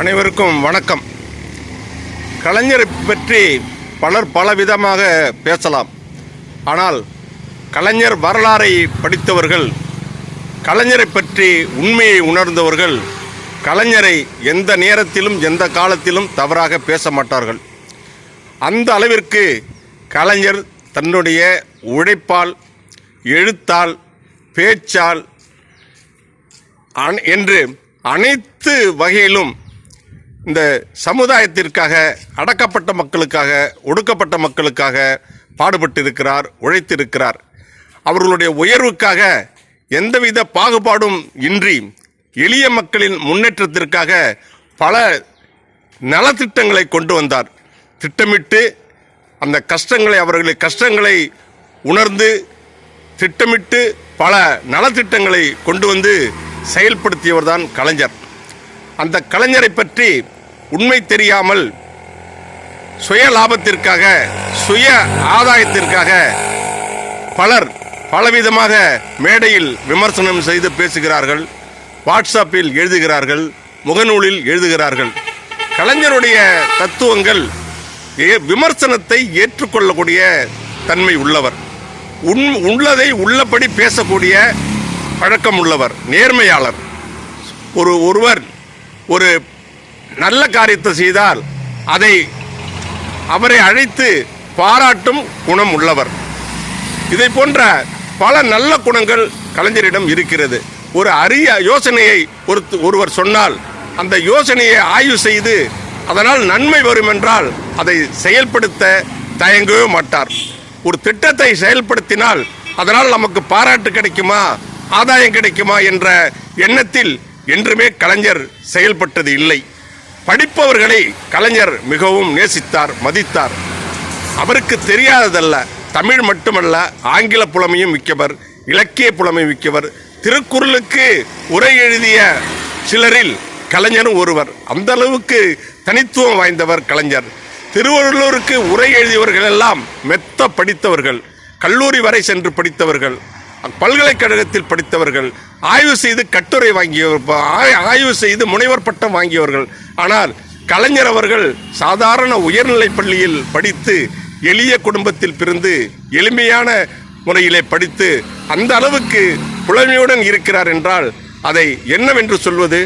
அனைவருக்கும் வணக்கம். கலைஞரை பற்றி பலர் பலவிதமாக பேசலாம். ஆனால் கலைஞர் வரலாறை படித்தவர்கள் கலைஞரை பற்றி உண்மையை உணர்ந்தவர்கள் கலைஞரை எந்த நேரத்திலும் எந்த காலத்திலும் தவறாக பேச மாட்டார்கள். அந்த அளவிற்கு கலைஞர் தன்னுடைய உழைப்பால் எழுத்தால் பேச்சால் என்று அனைத்து வகையிலும் இந்த சமுதாயத்திற்காக அடக்கப்பட்ட மக்களுக்காக ஒடுக்கப்பட்ட மக்களுக்காக பாடுபட்டிருக்கிறார் உழைத்திருக்கிறார். அவர்களுடைய உயர்வுக்காக எந்தவித பாகுபாடும் இன்றி எளிய மக்களின் முன்னேற்றத்திற்காக பல நலத்திட்டங்களை கொண்டு வந்தார். திட்டமிட்டு அந்த கஷ்டங்களை அவர்களின் கஷ்டங்களை உணர்ந்து திட்டமிட்டு பல நலத்திட்டங்களை கொண்டு வந்து செயல்படுத்தியவர் தான் கலைஞர். அந்த கலைஞரை பற்றி உண்மை தெரியாமல் சுய லாபத்திற்காக சுய ஆதாயத்திற்காக பலர் பலவிதமாக மேடையில் விமர்சனம் செய்து பேசுகிறார்கள் வாட்ஸ்அப்பில் எழுதுகிறார்கள் முகநூலில் எழுதுகிறார்கள். கலைஞருடைய தத்துவங்கள் ஏ- விமர்சனத்தை ஏற்றுக்கொள்ளக்கூடிய தன்மை உள்ளவர். உண் உள்ளதை உள்ளபடி பேசக்கூடிய பழக்கம் உள்ளவர் நேர்மையாளர். ஒரு ஒருவர் ஒரு நல்ல காரியத்தை செய்தால் அதை அவரை அழைத்து பாராட்டும் குணம் உள்ளவர். இதை போன்ற பல நல்ல குணங்கள் கலைஞரிடம் இருக்கிறது. ஒரு அரிய யோசனையை ஒரு ஒருவர் சொன்னால் அந்த யோசனையை ஆய்வு செய்து அதனால் நன்மை வரும் என்றால் அதை செயல்படுத்த தயங்கவே மாட்டார். ஒரு திட்டத்தை செயல்படுத்தினால் அதனால் நமக்கு பாராட்டு கிடைக்குமா ஆதாயம் கிடைக்குமா என்ற எண்ணத்தில் என்றுமே கலைஞர் செயல்பட்டது இல்லை. படிப்பவர்களை கலைஞர் மிகவும் நேசித்தார் மதித்தார். அவருக்கு தெரியாததல்ல தமிழ் மட்டுமல்ல ஆங்கில புலமையும் மிக்கவர் இலக்கிய புலமை மிக்கவர். திருக்குறளுக்கு உரை எழுதிய சிலரில் கலைஞரும் ஒருவர். அந்த அளவுக்கு தனித்துவம் வாய்ந்தவர் கலைஞர். திருவள்ளுவருக்கு உரை எழுதியவர்கள் எல்லாம் மெத்த படித்தவர்கள். கல்லூரி வரை சென்று படித்தவர்கள். பல்கலைக்கழகத்தில் படித்தவர்கள். ஆய்வு செய்து கட்டுரை வாங்கியவர் ஆய்வு செய்து முனைவர் பட்டம் வாங்கியவர்கள். ஆனால் கலைஞர் அவர்கள் சாதாரண உயர்நிலைப் பள்ளியில் படித்து எளிய குடும்பத்தில் பிறந்து எளிமையான முறையிலே படித்து அந்த அளவுக்கு புலமையுடன் இருக்கிறார் என்றால் அதை என்னவென்று சொல்வது?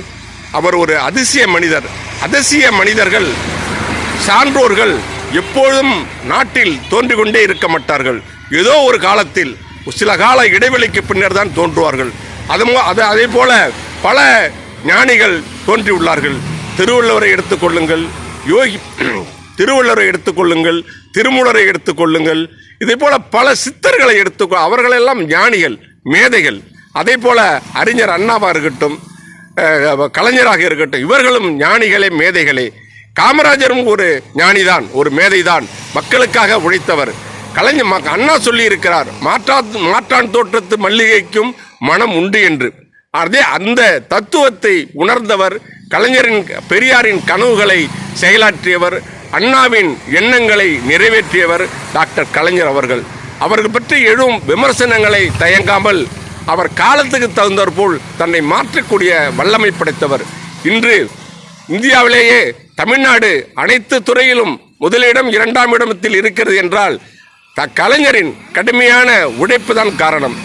அவர் ஒரு அதிசய மனிதர். அதிசய மனிதர்கள் சான்றோர்கள் எப்பொழுதும் நாட்டில் தோன்றிக் கொண்டே இருக்க மாட்டார்கள். ஏதோ ஒரு காலத்தில் சில கால இடைவெளிக்கு பின்னர் தான் தோன்றுவார்கள். அது அது அதே போல பல ஞானிகள் தோன்றியுள்ளார்கள். திருவள்ளுவரை எடுத்துக்கொள்ளுங்கள் யோகி திருவள்ளுவரை எடுத்துக்கொள்ளுங்கள் திருமூலரை எடுத்துக்கொள்ளுங்கள் இதே போல பல சித்தர்களை எடுத்துக்கொ அவர்களெல்லாம் ஞானிகள் மேதைகள். அதே போல அறிஞர் அண்ணாவாக இருக்கட்டும் கலைஞராக இருக்கட்டும் இவர்களும் ஞானிகளே மேதைகளே. காமராஜரும் ஒரு ஞானிதான் ஒரு மேதைதான் மக்களுக்காக உழைத்தவர். கலைஞர் அண்ணா சொல்லி இருக்கிறார் மாற்றா மாற்றான் தோற்றத்து மல்லிகைக்கும் மனம் உண்டு என்று. அதே அந்த தத்துவத்தை உணர்ந்தவர் கலைஞரின் பெரியாரின் கனவுகளை செயலாற்றியவர் அண்ணாவின் எண்ணங்களை நிறைவேற்றியவர் டாக்டர் கலைஞர் அவர்கள். அவர்கள் பற்றி எழும் விமர்சனங்களை தயங்காமல் அவர் காலத்துக்கு தகுந்தாற் போல் தன்னை மாற்றக்கூடிய வல்லமை படைத்தவர். இன்று இந்தியாவிலேயே தமிழ்நாடு அனைத்து துறையிலும் முதலிடம் இரண்டாம் இடத்தில் இருக்கிறது என்றால் கலைஞரின் கடுமையான உழைப்பு தான் காரணம்.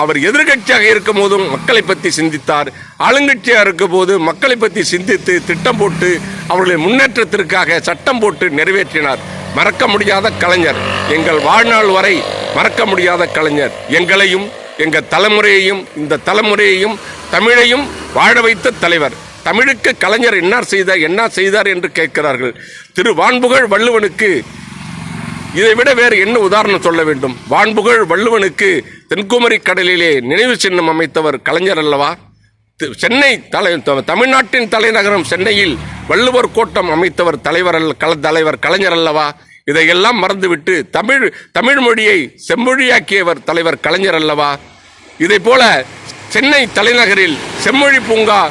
அவர் எதிர்கட்சியாக இருக்கும் போதும் மக்களை பற்றி சிந்தித்தார். ஆளுங்கட்சியாக இருக்கும் போது மக்களை பற்றி சிந்தித்து திட்டம் போட்டு அவர்களின் முன்னேற்றத்திற்காக சட்டம் போட்டு நிறைவேற்றினார். மறக்க முடியாத கலைஞர். எங்கள் வாழ்நாள் வரை மறக்க முடியாத கலைஞர். எங்களையும் எங்கள் தலைமுறையையும் இந்த தலைமுறையையும் தமிழையும் வாழ வைத்த தலைவர். தமிழுக்கு கலைஞர் என்ன செய்தார் என்ன செய்தார் என்று கேட்கிறார்கள். திரு வான்புகழ் வள்ளுவனுக்கு இதை விட வேறு என்ன உதாரணம் சொல்ல வேண்டும்? வான்புகழ் வள்ளுவனுக்கு தென்குமரி கடலிலே நினைவு சின்னம் அமைத்தவர் கலைஞர் அல்லவா? சென்னை தலை தமிழ்நாட்டின் தலைநகரம் சென்னையில் வள்ளுவர் கோட்டம் அமைத்தவர் தலைவர் அல்ல கல தலைவர் கலைஞர் அல்லவா? இதையெல்லாம் மறந்துவிட்டு தமிழ் தமிழ் மொழியை செம்மொழியாக்கியவர் தலைவர் கலைஞர் அல்லவா? இதை போல சென்னை தலைநகரில் செம்மொழி பூங்கா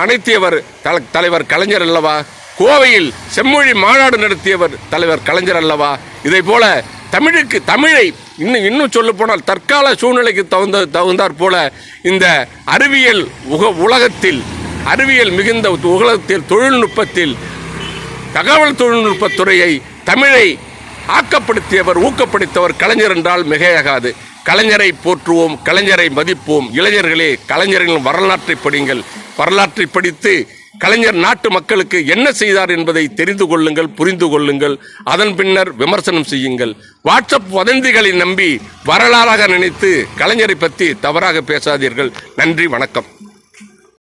அனைத்தியவர் தல- தலைவர் கலைஞர் அல்லவா? கோவையில் செம்மொழி மாநாடு நடத்தியவர் தலைவர் கலைஞர் அல்லவா? இதை போல தமிழுக்கு தமிழை இன்னும் இன்னும் சொல்ல போனால் தற்கால சூழ்நிலைக்கு தகுந்த தகுந்தாற் போல இந்த அறிவியல் உக உலகத்தில் அறிவியல் மிகுந்த உலகத்தில் தொழில்நுட்பத்தில் தகவல் தொழில்நுட்பத்துறையை தமிழை ஆக்கப்படுத்தியவர் ஊக்கப்படுத்தியவர் கலைஞர் என்றால் மிகையாகாது. கலைஞரை போற்றுவோம் கலைஞரை மதிப்போம். இளைஞர்களே கலைஞர்களின் வரலாற்றை படிங்கள் வரலாற்றை படித்து கலைஞர் நாட்டு மக்களுக்கு என்ன செய்தார் என்பதை தெரிந்து கொள்ளுங்கள் புரிந்து கொள்ளுங்கள். அதன் பின்னர் விமர்சனம் செய்யுங்கள். வாட்ஸ்அப் வதந்திகளை நம்பி வரலாறாக நினைத்து கலைஞரை பற்றி தவறாக பேசாதீர்கள். நன்றி வணக்கம்.